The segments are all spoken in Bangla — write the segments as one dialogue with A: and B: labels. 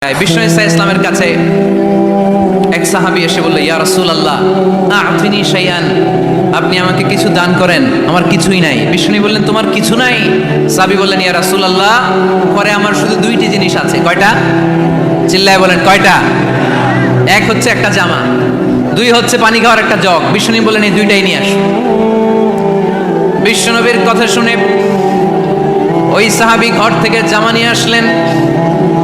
A: বিষ্ণু ইসা ইসলামের কাছে এক সাহাবি এসে বলল, ইয়া রসুল আল্লাহ আফিনি শাইয়ান আপনি আমাকে কিছু দান করেন, আমার কিছুই নাই। বিষ্ণু বললেন, তোমার কিছু নাই? সাবি বললেন, ইয়া রাসূল আল্লাহ পরে আমার শুধু দুইটি জিনিস আছে। কয়টা? চিল্লায় বলেন, কয়টা? এক হচ্ছে একটা জামা, দুই হচ্ছে পানি খাওয়ার একটা জগ। বিষ্ণু বললেন, এই দুইটাই নিয়ে আস। বিশ্বনবীর কথা শুনে ওই সাহাবি ঘর থেকে জামা নিয়ে আসলেন।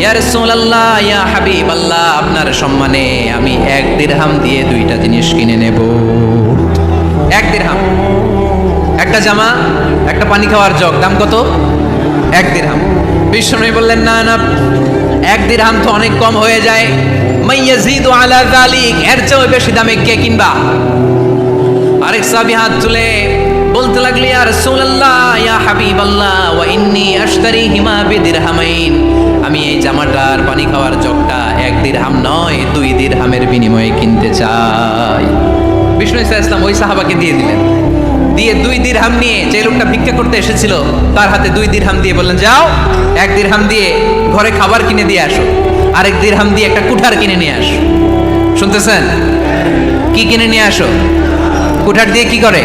A: ইয়া রাসূলুল্লাহ, ইয়া হাবিবাল্লাহ, আপনার সম্মানে আমি এক দিরহাম দিয়ে দুইটা জিনিস কিনে নেব। এক দিরহাম। একটা জামা, একটা পানি খাওয়ার জগ, দাম কত? এক দিরহাম। বিষ্ণু বললেন, না না, এক দিরহাম তো অনেক কম হয়ে যায়। মাইয়াজিদু আলা যালিক, এর চেয়েও বেশি দামে কে কিনবা? আরেক সাহাবী হাত তুলে বলতে লাগলি আর রাসূলুল্লাহ, ইয়া হাবিবাল্লাহ, ওয়া ইন্নী আশতারি হিমা বিদিরহামাইন। আমি এই জামাটার পানি খাওয়ার জগটা এক দিরহাম নয়, দুই দিরহামের বিনিময়ে কিনতে চাই। বিষ্ণু ইসা ইসলাম ওই সাহাবাকে দিয়ে দিলেন। দিয়ে দুই দিরহাম নিয়ে যে লোকটা ভিক্ষা করতে এসেছিল, তার হাতে দুই দিরহাম দিয়ে বললেন, যাও, এক দিরহাম দিয়ে ঘরে খাবার কিনে দিয়ে আসো, আরেক দিরহাম দিয়ে একটা কুঠার কিনে নিয়ে আসো। শুনতেছেন? কি কিনে নিয়ে আসো? কুঠার দিয়ে কি করে?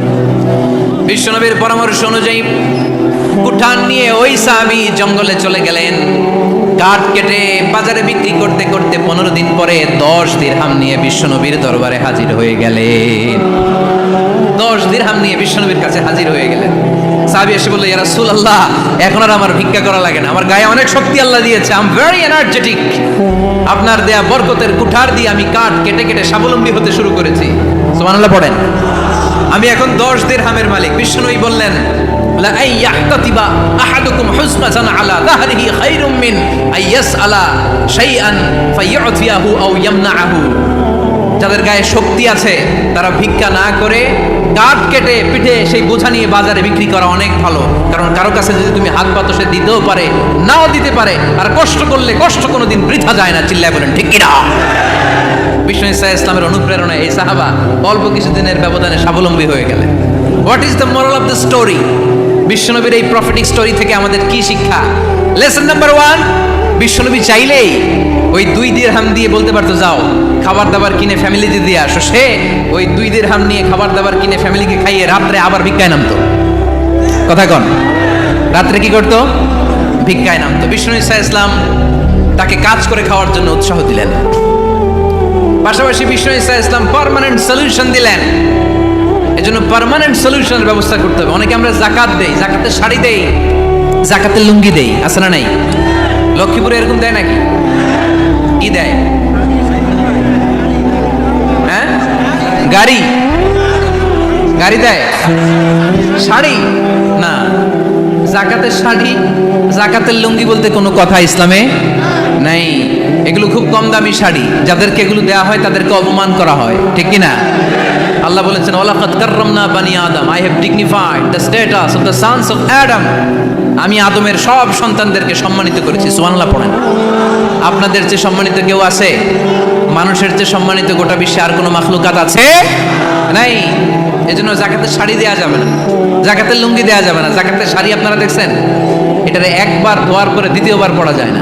A: বিশ্বনবীর পরামর্শ অনুযায়ী কুঠান নিয়ে ওই সাহাবি জঙ্গলে চলে গেলেন। কাঠ কেটে বাজারে বিক্রি করতে করতে পনেরো দিন পরে দশ দিরহাম নিয়ে বিশ্বনবীর দরবারে হাজির হয়ে গেলেন। দশ দিরহাম নিয়ে বিশ্বনবীর কাছে হাজির হয়ে গেলেন। সাহাবি এসে বলল ইয়ারা সুল আল্লাহ এখন আর আমার ভিক্ষা করা লাগে না। আমার গায়ে অনেক শক্তি আল্লাহ দিয়েছে। আম ভেরি এনার্জেটিক আপনার দেয়া বরকতের কুঠার দিয়ে আমি কাঠ কেটে কেটে স্বাবলম্বী হতে শুরু করেছি। সুবহানাল্লাহ, পড়েন। আমি এখন দশ দের হামের মালিক। বিষ্ণুই বললেন যাদের গায়ে শক্তি আছে, তারা ভিক্ষা না করে কাঠ কেটে পিঠে সেই বোঝা নিয়ে বাজারে বিক্রি করা অনেক ভালো। কারণ কারও কাছে যদি তুমি হাত পাতো সে দিতেও পারে, নাও দিতে পারে, আর কষ্ট করলে কষ্ট কোনোদিন বৃথা যায় না, চিল্লায় বলেন, ঠিক কিনা? বিষ্ণু ইসা ইসলামের অনুপ্রেরণায় এই সাহাবা অল্প কিছুদিনের ব্যবধানে স্বাবলম্বী হয়ে গেলেন। What is the moral of the story বিশ্বনবীর এই প্রফিটিক স্টোরি থেকে আমাদের কি শিক্ষা? লেসন নাম্বার ওয়ান বিশ্বনবী চাইলেই ওই দুই দিরহাম দিয়ে বলতে পারতো, যাও, খাবার দাবার কিনে ফ্যামিলিতে দিয়ে আসো। সে ওই দুই দিরহাম নিয়ে খাবার দাবার কিনে ফ্যামিলিকে খাইয়ে রাত্রে আবার ভিক্ষায় নামতো। কথা কন, রাত্রে কি করতো? ভিক্ষায় নামতো। বিষ্ণু ইসা ইসলাম তাকে কাজ করে খাওয়ার জন্য উৎসাহ দিলেন। পাশাপাশি বিষ্ণু ইসা ইসলাম পার্মানেন্ট সলিউশন দিলেন। এজন্য পারমানেন্ট সলিউশনের ব্যবস্থা করতে হবে। অনেকে আমরা জাকাত দেই, জাকাতের শাড়ি দেই, জাকাতের লুঙ্গি দেই, আছে না নাই? লক্ষ্মীপুরে এরকম দেয় নাকি? কি দেয়? হ্যাঁ? গাড়ি? গাড়ি দেয়? শাড়ি? না। জাকাতের শাড়ি, জাকাতের লুঙ্গি বলতে কোনো কথা ইসলামে নাই। এগুলো খুব কম দামি শাড়ি। যাদেরকে এগুলো দেওয়া হয়, তাদেরকে অপমান করা হয়। ঠিক কি না আল্লাহ বলেছেন, ওয়ালাকাদ কাররামনা বানি আদম। I have dignified the status of the sons of Adam আমি আদমের সব সন্তানদেরকে সম্মানিত করেছি। সুবহানাল্লাহ পড়েন। আপনাদের যে সম্মানিত কেউ আছে? মানুষের যে সম্মানিত গোটা বিশ্বে আর কোনো মাখলুকাত আছে? নাই। এজন্য জাকাতের শাড়ি দেওয়া যাবে না। জাকাতের লুঙ্গি দেওয়া যাবে না। জাকাতের শাড়ি আপনারা দেখছেন? এটারে একবার ধোয়ার পরে দ্বিতীয়বার পড়া যায় না।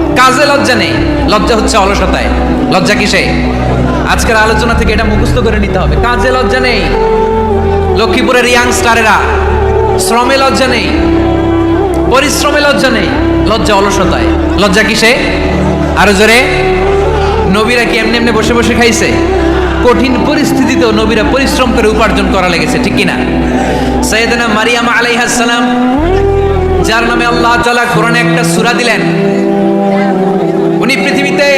A: কাজে লজ্জা নেই। লজ্জা হচ্ছে অলসতায়। লজ্জা কিসে? আজকের আলোচনা থেকে এটা মুখস্থ করে নিতে হবে। কাজে লজ্জা নেই। লক্ষ্মীপুরের ইয়াংস্টারেরা শ্রমে লজ্জা নেই। পরিশ্রমে লজ্জা নেই। লজ্জা অলসতায়। লজ্জা কিসে? আরও জোরে। নবীরা কি এমনি এমনি বসে বসে খাইছে? কঠিন পরিস্থিতিতেও নবীরা পরিশ্রম করে উপার্জন করা লেগেছে, ঠিক কিনা? সৈয়দনা মারিয়াম আলাইহাস সালাম, যার নামে আল্লাহ তাআলা কোরআনে একটা সূরা দিলেন।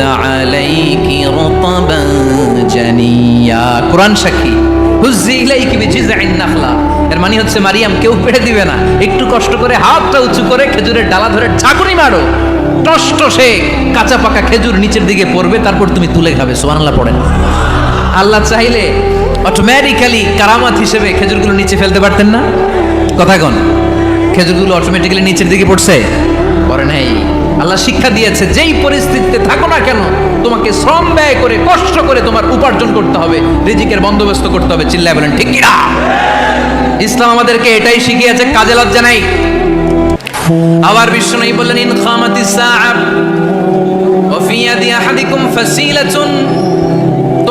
A: আলাইকি রতবান জানিয়া কোরআন সাক্ষী, হুজ্জি ইলাইকি বিজিযিন নাখলা এর মানে হচ্ছে, মারিয়াম, কেউ পেড়ে দিবে না। একটু কষ্ট করে হাতটা উঁচু করে খেজুরের ডালা ধরে ঝাঁকুনি মারো। টষ্ট সে কাঁচা পাকা খেজুর নিচের দিকে পড়বে, তারপর তুমি তুলে খাবে। সুবহানাল্লাহ পড়েন। আল্লাহ চাইলে অটোমেটিক্যালি কারামাত হিসেবে খেজুরগুলো নিচে ফেলতে পারতেন না। কথা কোন, খেজুরগুলো অটোমেটিক্যালি নিচের দিকে পড়ছে? পরে নাই। আল্লাহ শিক্ষা দিয়েছে, যেই পরিস্থিতিতে থাকো না কেন, তোমাকে শ্রম ব্যয় করে, কষ্ট করে তোমার উপার্জন করতে হবে, রিজিকের বন্দোবস্ত করতে হবে, চিল্লায় বলেন, ঠিক কিনা? ইসলাম আমাদেরকে এটাই শিখিয়েছে, কাজে লজ্জা নাই। আবার বিশ্ব নেই বললেন ইনখামাতি সাহাব ওয়া ফি ইয়াদি আহাদিকুম ফাসিলাতুন।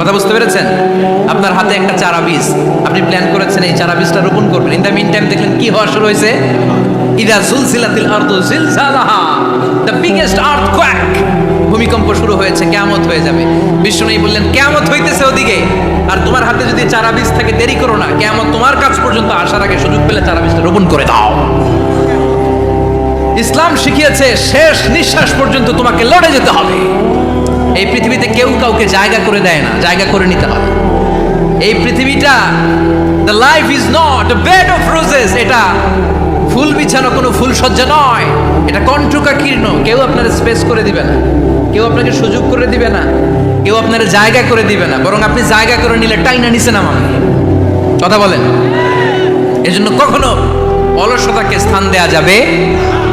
A: কথা বুঝতে পেরেছেন? আপনার হাতে একটা চারা বীজ। আপনি প্ল্যান করেছেন এই চারা বীজটা রোপণ করবেন। ইন দ্য মিন টাইম দেখলেন কি হওয়া শুরু হয়েছে? ইদা জুলজিলাতিল আরদু জিলজালাহা। দ্য বিগেস্ট ভূমিকম্প শুরু হয়েছে, কিয়ামত হয়ে যাবে। বিষ্ণুই বললেন, কিয়ামত হইতেছে ওদিকে। আর তোমার হাতে যদি চারা বীজ থাকে, দেরি করো না। কিয়ামত তোমার কাছ পর্যন্ত আসার আগে সুযোগ পেলে চারা বীজটা রোপণ করে দাও। ইসলাম শিখিয়েছে, শেষ নিঃশ্বাস পর্যন্ত তোমাকে লড়ে যেতে হবে। এই পৃথিবীতে কেউ কাউকে জায়গা করে দেয় না, জায়গা করে নিতে হবে এই পৃথিবীটা the life is not bed of roses এটা ফুল বিছানো কোনো ফুল সজ্জা নয়। এটা কণ্ঠকা কীর্ণ কেউ আপনার স্পেস করে দিবে না। কেউ আপনাকে সুযোগ করে দিবে না। কেউ আপনার জায়গা করে দিবে না। বরং আপনি জায়গা করে নিলে টাইনা নিচে নামান। কথা বলেন। এজন্য কখনো অলসতাকে স্থান দেয়া যাবে।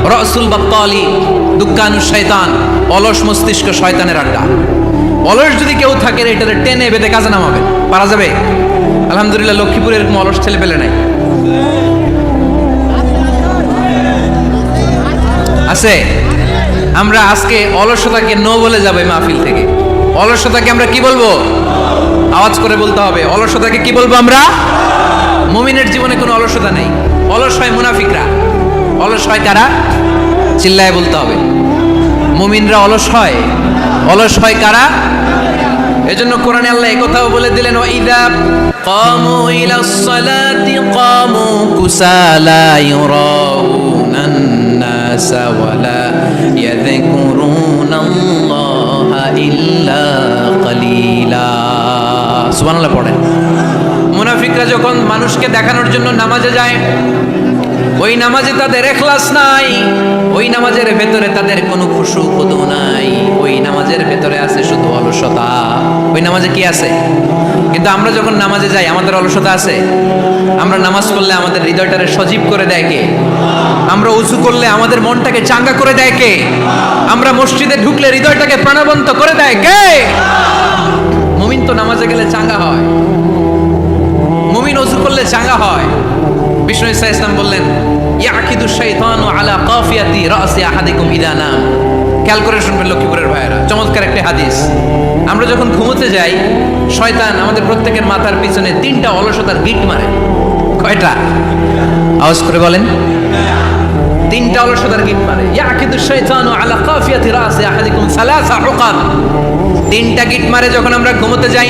A: রসুল বাপ্তালি দুঃখানু শয়তান, অলস মস্তিষ্ক শয়তানের আড্ডা। অলস যদি কেউ থাকে এটাতে টেনে বেঁধে কাজে নামাবে। পারা যাবে? আলহামদুলিল্লাহ লক্ষ্মীপুরে এরকম অলস ছেলে পেলে নাই। আছে? আমরা আজকে অলসতাকে নো বলে যাব মাহফিল থেকে। অলসতাকে আমরা কি বলব? আওয়াজ করে বলতে হবে, অলসতাকে কি বলব আমরা? মুমিনের জীবনে কোনো অলসতা নেই। অলস হয় মুনাফিকরা। অলস হয় কারা? চিল্লায় বলতে হবে। মুমিনরা অলস হয়। অলস হয় কারা? এজন্য কোরআনে আল্লাহ কথাও বলে দিলেন, ওয়াইদা কামু ইলাস সালাতি কামু কুসালা ইউরাউনান নাসা ওয়ালা ইয়াযকুরুনাল্লাহা ইল্লা কালিলা সুবহানাল্লাহ পড়েন। মুনাফিকরা যখন মানুষকে দেখানোর জন্য নামাজে যায় ওই নামাজে তাদের এখলাস নাই। ওই নামাজের ভেতরে তাদের কোনো খুশু খুদু নাই। ওই নামাজের ভেতরে আছে শুধু অলসতা। ওই নামাজে কি আছে? কিন্তু আমরা যখন নামাজে যাই, আমাদের অলসতা আছে? আমরা নামাজ পড়লে আমাদের হৃদয়টারে সজীব করে দেয় কে? আমরা উঁচু করলে আমাদের মনটাকে চাঙ্গা করে দেয় কে? আমরা মসজিদে ঢুকলে হৃদয়টাকে প্রাণবন্ত করে দেয় কে? মুমিন তো নামাজে গেলে চাঙ্গা হয়। মুমিন অজু করলে চাঙ্গা হয়। ইসা ইসলাম বললেন আমরা যখন ঘুমোতে যাই, শয়তান আমাদের প্রত্যেকের মাথার পিছনে তিনটা অলসতার গিট মারে। কয়টা? আওয়াজ করে বলেন। তিনটা অলসতার গিট মারে। ইয়াকিদু আলা কাফিয়াতি রাসি আহাদিকুম সালাসা উকাব তিনটা গিট মারে যখন আমরা ঘুমোতে যাই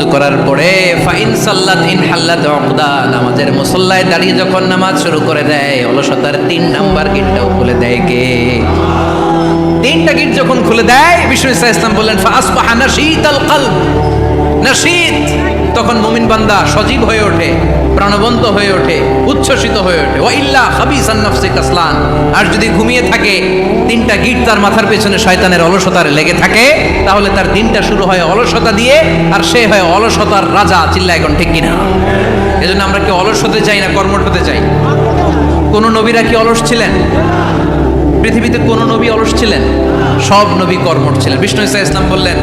A: অজু করার পরে ফাইন সাল্লাত ইন হাল্লাত উকদা নামাজের মুসল্লায় দাঁড়িয়ে যখন নামাজ শুরু করে দেয়, অলসতার তিন নাম্বার গেটটাও খুলে দেয় কে? তিনটা গিট যখন খুলে দেয়, বিষ্ণু ইসা ইসলাম বললেন ফাসবাহা নাশীত আল কলব নাশীত তখন মুমিন বান্দা সজীব হয়ে ওঠে, প্রাণবন্ত হয়ে ওঠে, উচ্ছ্বসিত হয়ে ওঠে। ওয়াইল্লা খাবিসান নাফসি কাসলান। আর যদি ঘুমিয়ে থাকে, তিনটা গিট তার মাথার পেছনে শয়তানের অলসতার লেগে থাকে, তাহলে তার দিনটা শুরু হয় অলসতা দিয়ে, আর সে হয় অলসতার রাজা চিল্লা এখন ঠিক কিনা? এজন্য আমরা কি অলস হতে চাই না কর্মঠ হতে চাই? কোন নবীরা কি অলস ছিলেন? পৃথিবীতে কোন নবী অলস ছিলেন? সব নবী কর্মঠ ছিলেন। বিষ্ণু ইসা ইসলাম বললেন,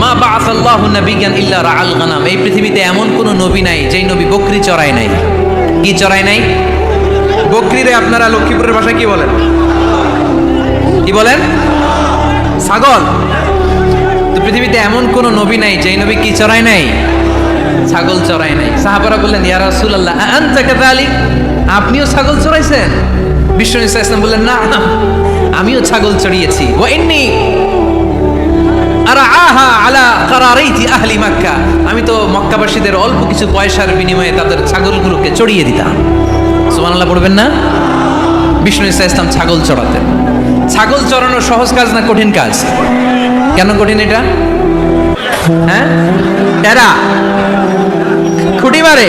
A: মা বা আসাল্লাহ নবীজ্ঞান ইল্লা রাআল গানাম। এই পৃথিবীতে এমন কোন নবী নাই যেই নবী বকরি চড়ায় নাই। কি চড়ায় নাই? বকরিরে আপনারা লক্ষ্মীপুরের ভাষায় কি বলেন? কি বলেন? ছাগল। তো পৃথিবীতে এমন কোন নবী নাই যেই নবী কি চড়ায় নাই? ছাগল চড়ায় নাই। সাহাবারা বললেন, ইয়া রাসূলুল্লাহ আনতা কাযালিক? আপনিও ছাগল চড়াইছেন? বিষ্ণু ইসা ইসলাম বললেন, না আমিও ছাগল চড়িয়েছি। আহলি মক্কা। আমি তো মক্কাবাসীদের অল্প কিছু পয়সার বিনিময়ে তাদের ছাগলগুলোকে চড়িয়ে দিতাম। সুবহানাল্লাহ পড়বেন না? বিষ্ণু ইসা ইসলাম ছাগল চড়াতেন। ছাগল চড়ানো সহজ কাজ না কঠিন কাজ? কেন কঠিন এটা? হ্যাঁ? টেরা খুঁটি মারে।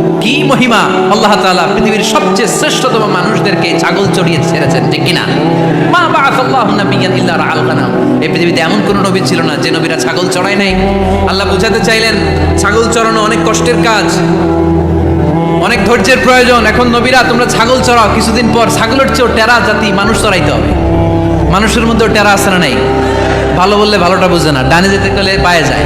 A: কি মহিমা? আল্লাহ তাআলা পৃথিবীর সবচেয়ে শ্রেষ্ঠতম মানুষদেরকে ছাগল চড়িয়ে ছেড়েছেন, ঠিক কিনা? মা বাআসাল্লাহু নাবিয়্যান ইল্লা রাআল গানাম এই পৃথিবীতে এমন কোন নবী ছিল না যে নবীরা ছাগল চড়ায় নাই। আল্লাহ বুঝাতে চাইলেন, ছাগল চড়ানো অনেক কষ্টের কাজ, অনেক ধৈর্যের প্রয়োজন। এখন নবীরা, তোমরা ছাগল চড়াও, কিছুদিন পর ছাগলের চেয়েও টেরা জাতি মানুষ চড়াইতে হবে। মানুষের মধ্যেও টেরা আছে না নাই? ভালো বললে ভালোটা বুঝে না, ডানে যেতে গেলে বায়ে যায়।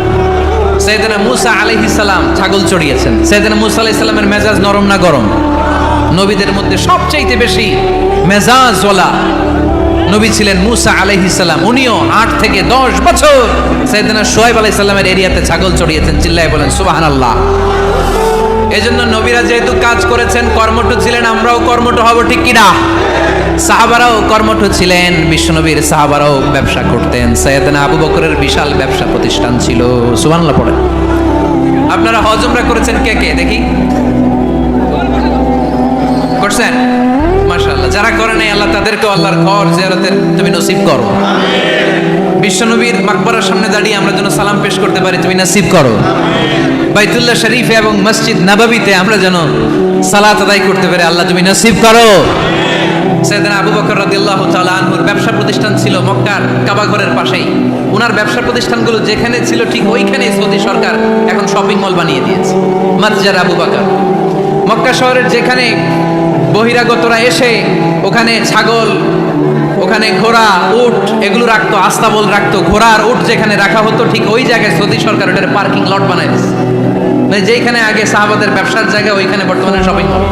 A: সৈয়দনা মুসা আলাইহিসসালাম ছাগল চড়িয়েছেন। সৈয়দনা মুসা আলাইহিস সালামের মেজাজ নরম না গরম? নবীদের মধ্যে সবচাইতে বেশি মেজাজওয়ালা নবী ছিলেন মুসা আলাইহিসসালাম উনিও আট থেকে দশ বছর সৈয়দনা সোহেব আলাইহিস সালামের এরিয়াতে ছাগল চড়িয়েছেন, চিল্লায় বলেন, সুবহানাল্লাহ। এই জন্য নবীরা যেহেতু কাজ করেছেন, কর্মঠ ছিলেন, আমরাও কর্মঠ হব, ঠিক কিনা? সাহাবারাও কর্মঠ ছিলেন, বিশ্বনবীর সাহাবারাও ব্যবসা করতেন। সৈয়দনা আবু বকরের বিশাল ব্যবসা প্রতিষ্ঠান ছিল। সুবহানাল্লাহ পড়ে আপনারা হজমরা করেছেন কে কে? দেখি। করছেন? যারা করে নাই, আল্লাহ তাদেরকে আল্লাহর ঘর জিয়ারতের তুমি নসিব করো। বিশ্বনবীর মাকবরার সামনে দাঁড়িয়ে আমরা যেন সালাম পেশ করতে পারি, তুমি নসিব করো। বাইতুল্লাহ শরীফে এবং মসজিদ নাবাবিতে আমরা যেন সালাত আদায় করতে পারি, আল্লাহ তুমি নসিব করো। সেদিন আবু বকর রাদিয়াল্লাহু তাআলা আনহুর ব্যবসা প্রতিষ্ঠান ছিল মক্কার কাবা ঘরের পাশেই। ওনার ব্যবসা প্রতিষ্ঠানগুলো যেখানে ছিল ঠিক ওইখানেই সৌদি সরকার এখন শপিং মল বানিয়ে দিয়েছে, মাতজার আবু বকর। মক্কা শহরের যেখানে বহিরাগতরা এসে ওখানে ছাগল, ওখানে ঘোড়া, উট, এগুলো রাখতো আস্তাবল রাখতো। ঘোড়া আর উট যেখানে রাখা হতো, ঠিক ওই জায়গায় সৌদি সরকার ওটার পার্কিং লট দিচ্ছে মানে যেখানে আগে সাহাবাদের ব্যবসার জায়গা, ওইখানে বর্তমানে শপিং মল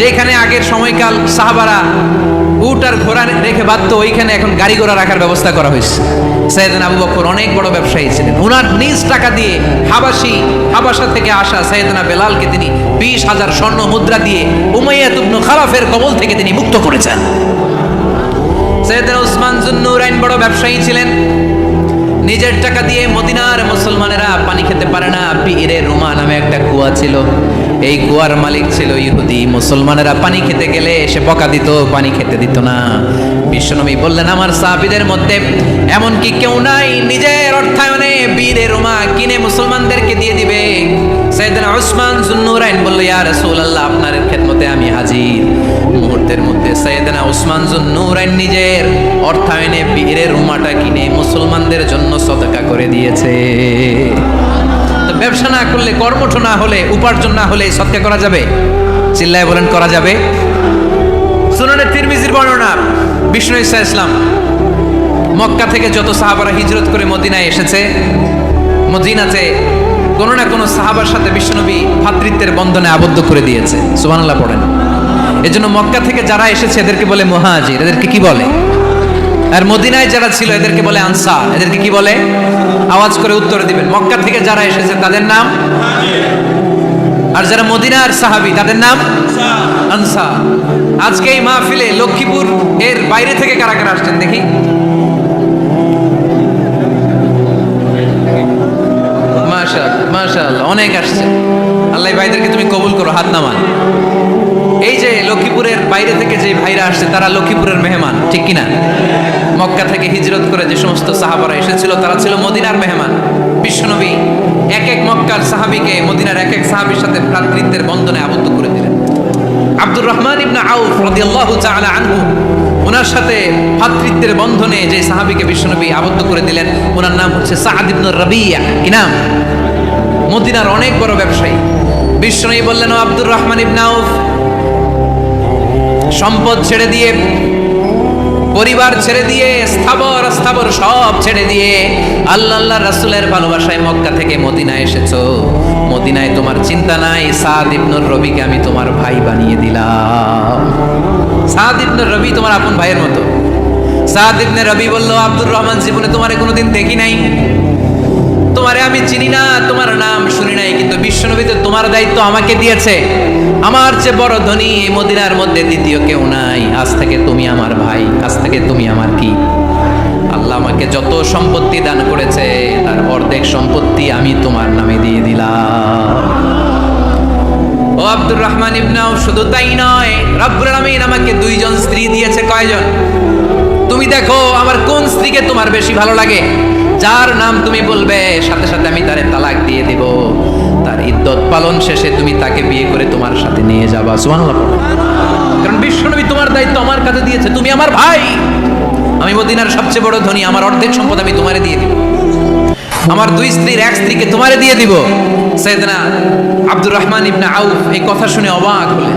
A: যেখানে আগের সময়কাল সাহাবারা উট আর ঘোড়া রেখে বাধ্য ওইখানে এখন গাড়ি ঘোড়া রাখার ব্যবস্থা করা হয়েছে। সৈয়দিন আবু বকর অনেক বড় ব্যবসায়ী ছিলেন। ওনার নিজ টাকা দিয়ে হাবাসি, হাবাসা থেকে আসা সৈয়দনা বেলালকে তিনি বিশ হাজার স্বর্ণ মুদ্রা দিয়ে উমাইয়া তুবনু খারাফের কবল থেকে তিনি মুক্ত করেছেন। সৈয়দনা উসমান জুন্নুরাইন বড় ব্যবসায়ী ছিলেন। নিজের টাকা দিয়ে মদিনার মুসলমানেরা পানি খেতে পারে না। পীরে রুমা নামে একটা কুয়া ছিল। এই কুয়ার মালিক ছিল ইহুদি, মুসলমানেরা পানি খেতে গেলে এসে বকা দিত, পানি খেতে দিত না। বিশ্বনবী বললেন, আমার সাহাবিদের মধ্যে এমন কি কেউ নাই, নিজের অর্থায়নে বীরে রুমা কিনে মুসলমানদেরকে দিয়ে দিবে। সাইয়েদনা উসমান জুন্নুরাইন বলল, ইয়া রাসূলুল্লাহ, আপনার খেদমতে আমি হাজির। মুহূর্তের মধ্যে সাইয়েদনা উসমান জুন্নুরাইন নিজের অর্থায়নে বীরের রুমাটা কিনে মুসলমানদের জন্য সদকা করে দিয়েছে। ব্যবসা না করলে, কর্মঠ না হলে, উপার্জন না হলে সৎকা করা যাবে? চিল্লায় বলেন, করা যাবে। সুনানের তিরমিজির বর্ণনা, বিষ্ণু ইসা ইসলাম। মক্কা থেকে যত সাহাবারা হিজরত করে মদিনায় এসেছে, মদিনাতে কোনো না কোনো সাহাবার সাথে বিশ্বনবী ভাতৃত্বের বন্ধনে আবদ্ধ করে দিয়েছে। সুবহানাল্লাহ পড়েন। এজন্য মক্কা থেকে যারা এসেছে, এদেরকে বলে মুহাজির। এদেরকে কি বলে? আর মদিনায় যারা ছিল, এদেরকে বলে আনসার। এদেরকে কি বলে? আওয়াজ করে উত্তর দিবেন। মক্কা থেকে যারা এসেছে, তাদের নাম? আর যারা মদিনার সাহাবি, তাদের নাম? আনসার। আজকে এই মাহফিলে লক্ষ্মীপুর এর বাইরে থেকে কারা কারা আসছেন দেখি? মাশাআল্লাহ মাশাআল্লাহ, অনেক আসছে। আল্লাহ ভাইদেরকে তুমি কবুল করো, হাত নামান। লক্ষ্মীপুরের বাইরে থেকে যে ভাইরা আসছে, তারা লক্ষ্মীপুরের মেহমান, ঠিক কিনা? মক্কা থেকে হিজরত করে যে সমস্ত সাহাবারা এসেছিল, তারা ছিল মদিনার মেহমান। বিশ্বনবী এক এক মক্কার সাহাবিকে মদিনার এক এক সাহাবির সাথে ভ্রাতৃত্বের বন্ধনে আবদ্ধ করে দিলেন। আব্দুর রহমান ইবনা আউফ রাদিয়াল্লাহু তাআলা আনহু, ওনার সাথে ভ্রাতৃত্বের বন্ধনে যে সাহাবিকে বিশ্বনবী আবদ্ধ করে দিলেন, ওনার নাম হচ্ছে সাআদ ইবনে রাবিয়া। কি নাম? মদিনার অনেক বড় ব্যবসায়ী। বিশ্বনবী বললেন আব্দুর রহমান ইবনে আউফ সম্পদ ছেড়ে দিয়ে, পরিবার ছেড়ে দিয়ে, স্থাবর স্থাবর সব ছেড়ে দিয়ে আল্লাহ আল্লাহ রাসূলের ভালোবাসায় মক্কা থেকে মদিনায় এসেছ। মদিনায় তোমার চিন্তা নাই, সাদ ইবনুর রবিকে আমি তোমার ভাই বানিয়ে দিলাম। সাদ ইবনুর রবি তোমার আপন ভাইয়ের মতো। সাদ ইবনে রবি বলল, আব্দুর রহমান জীবনে তোমারে কোনোদিন দেখি নাই? তোমারে আমি চিনি না, তোমার নাম শুনি নাই, কিন্তু বিশ্বনবী তো তোমার দায়িত্ব আমাকে দিয়েছে, আমার যে বড় ধনী, এই মদিনার মধ্যে দ্বিতীয় কেউ নাই। আজ থেকে তুমি আমার ভাই, আজ থেকে তুমি আমার কি? আল্লাহ আমাকে যত সম্পত্তি দান করেছে, তার অর্ধেক সম্পত্তি আমি তোমার নামে দিয়ে দিলাম। ও আব্দুর রহমান ইবনাও শুধু তাই নয়, রব্বুল আলামিন আমাকে দুইজন স্ত্রী দিয়েছে, কয়জন? তুমি দেখো আমার কোন স্ত্রীকে তোমার বেশি ভালো লাগে? যার নাম তুমি বলবে, সাথে সাথে আমি তারে তালাক দিয়ে দেব। তার ইদ্যত পালন শেষে তুমি তাকে বিয়ে করে তোমার সাথে নিয়ে যাবা। সুবহানাল্লাহ কারণ বিশ্বনবী তোমার দায়িত্ব আমার কাছে দিয়েছে, তুমি আমার ভাই। আমি মদিনার সবচেয়ে বড় ধনী, আমার অর্ধেক সম্পদ আমি তোমারে দিয়ে দিব। আমার দুই স্ত্রীর এক স্ত্রীকে তোমারে দিয়ে দিব। সৈয়দনা আব্দুর রহমান ইবনে আউফ এই কথা শুনে অবাক হলেন।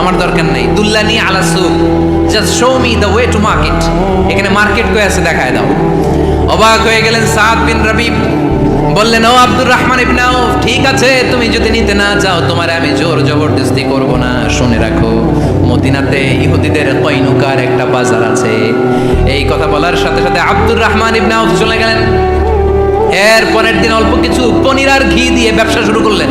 A: আমার দরকার নাই। দুল্লানি আলা সুক just show me the way to market এখানে মার্কেট কয়ে আছে দেখায় দাও। অবাক হয়ে গেলেন সাদ বিন রবিব। বললেন, ও আব্দুর রহমান ইবনে আউফ, ঠিক আছে, তুমি যদি নিতে না চাও তোমার আমি জোর জবরদস্তি করব না। শুনে রাখো, মদিনাতে ইহুদিদের কইনুকার একটা বাজার আছে। এই কথা বলার সাথে সাথে আব্দুর রহমান ইবনে আউফ চলে গেলেন। এর পরের দিন অল্প কিছু পনির আর ঘি দিয়ে ব্যবসা শুরু করলেন।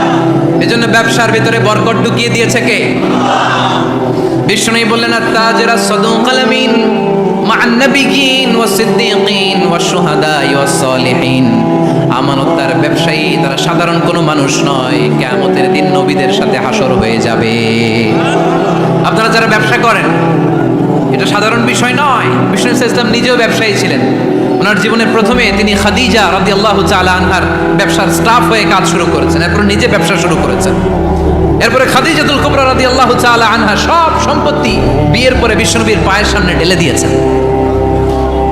A: জন্য ব্যবসার ভিতরে বরকত ঢুকিয়ে দিয়েছে কে? বিষ্ণু বললেন, আত্তাজরা সদুকালামিন কালামিন নবিগিন ওয়া সিদ্দিকিন ওয়া শুহাদা ওয়া সালিহিন। আমানতার ব্যবসায়ী, তারা সাধারণ কোনো মানুষ নয়, কেয়ামতের দিন নবীদের সাথে হাসর হয়ে যাবে। আপনারা যারা ব্যবসা করেন, এটা সাধারণ বিষয় নয়। বিষ্ণু ইসলাম নিজেও ব্যবসায়ী ছিলেন। ওনার জীবনের প্রথমে তিনি খাদিজা রাদি আল্লাহ আনহার ব্যবসার স্টাফ হয়ে কাজ শুরু করেছেন। এরপর নিজে ব্যবসা শুরু করেছেন। এরপরে খাদিজাতুল কুবরা রাদি আল্লাহ আনহা সব সম্পত্তি বিয়ের পরে বিষ্ণুবীর পায়ের সামনে ঢেলে দিয়েছেন।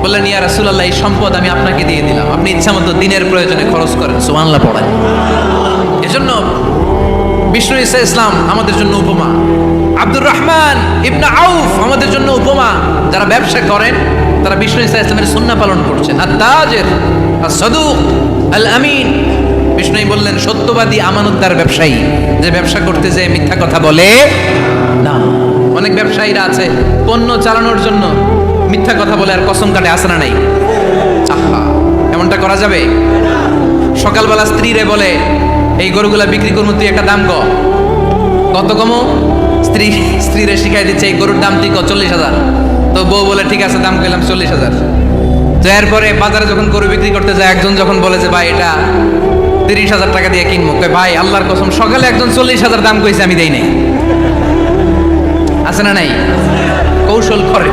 A: বললেন, ইয়া রাসূলুল্লাহ, এই সম্পদ আমি আপনাকে দিয়ে দিলাম। আপনি ইচ্ছা মতো দিনের প্রয়োজনে খরচ করেন। সুবহানাল্লাহ পড়েন। এজন্য বিষ্ণু ইসা ইসলাম আমাদের জন্য উপমা। আব্দুর রহমান ইবনা আউফ আমাদের জন্য উপমা। যারা ব্যবসা করেন, তারা বিষ্ণু ইসা ইসলামের সুন্নাহ পালন করছেন। আর তাজের আর সদুক আল আমিন বিষ্ণুই বললেন, সত্যবাদী, আমানতদার ব্যবসায়ী, যে ব্যবসা করতে যে মিথ্যা কথা বলে না। অনেক ব্যবসায়ীরা আছে, পণ্য চালানোর জন্য মিথ্যা কথা বলে, আর কসম কাটে আসে না নাই। আহা এমনটা করা যাবে? সকালবেলা স্ত্রীরে বলে, এই গরুগুলা বিক্রি করব, তুই একটা দাম কত কমো? স্ত্রী, স্ত্রীরে শিখাই দিচ্ছে, এই গরুর দাম ঠিক চল্লিশ হাজার। তো বউ বলে, ঠিক আছে, দাম কইলাম চল্লিশ হাজার। তো এরপরে বাজারে যখন গরু বিক্রি করতে যায়, একজন যখন বলে যে, ভাই, এটা তিরিশ হাজার টাকা দিয়ে কিনবো। ভাই, আল্লাহর কসম, সকালে একজন চল্লিশ হাজার দাম কইছে, আমি দেই নাই। আছে না নাই? কৌশল করে।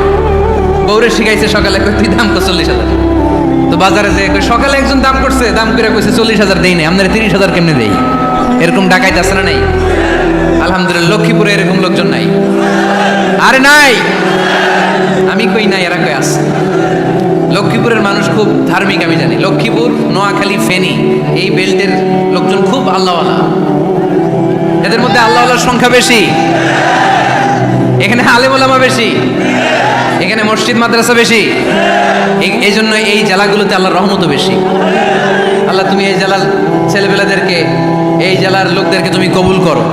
A: বউরে শিখাইছে সকালে তুই দাম কর চল্লিশ হাজার। তো বাজারে যে সকালে একজন দাম করছে, দাম করে কইছে চল্লিশ হাজার দেই নাই, আপনারা তিরিশ হাজার কেমনে দেই? এরকম ডাকাইত আছে না নাই? আলহামদুলিল্লাহ, লক্ষ্মীপুরে এরকম লোকজন নাই। আরে নাই! আমি কই নাই, এরা কই আছে? লক্ষ্মীপুরের মানুষ খুব ধার্মিক, আমি জানি। লক্ষ্মীপুর, নোয়াখালী, ফেনী, এই বেল্টের লোকজন খুব আল্লাহওয়ালা। এদের মধ্যে আল্লাহওয়ালা ওলামার সংখ্যা বেশি। এখানে আলেম ওলামা বেশি। এখানে মসজিদ, মাদ্রাসা বেশি। এই- জন্য এই জেলাগুলোতে আল্লাহর রহমতও বেশি। আল্লাহ, তুমি এই জেলার ছেলেবেলাদেরকে এই জেলার লোকদেরকে তুমি কবুল করো।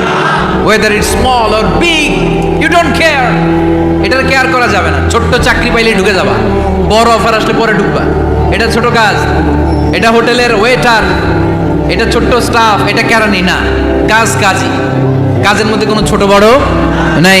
A: whether it small or big you don't care এটার কেয়ার করা যাবে না। ছোট্ট চাকরি পাইলে ঢুকে যাবা। বড় অফার আসলে পরে ঢুকবা। এটা ছোট কাজ। এটা হোটেলের ওয়েটার এটা ছোট্ট স্টাফ এটা কেরানি না। কাজ কাজই। কাজের মধ্যে কোনো ছোট বড় নাই।